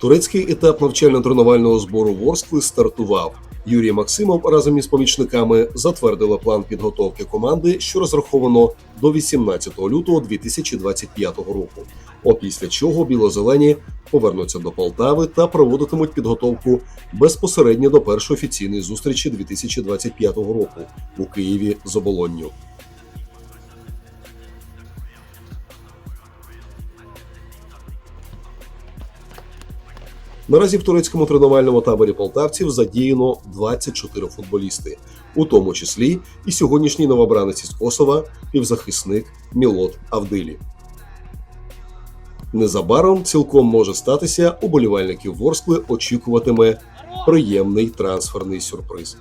Турецький етап навчально-тренувального збору Ворскли стартував. Юрій Максимов разом із помічниками затвердила план підготовки команди, що розраховано до 18 лютого 2025 року. Опісля чого білозелені повернуться до Полтави та проводитимуть підготовку безпосередньо до першої офіційної зустрічі 2025 року у Києві з оболонню. Наразі в турецькому тренувальному таборі полтавців задіяно 24 футболісти, у тому числі і сьогоднішній новобранець із Косова, півзахисник Мілот Авдилі. Незабаром цілком може статися, уболівальників Ворскли очікуватиме приємний трансферний сюрприз.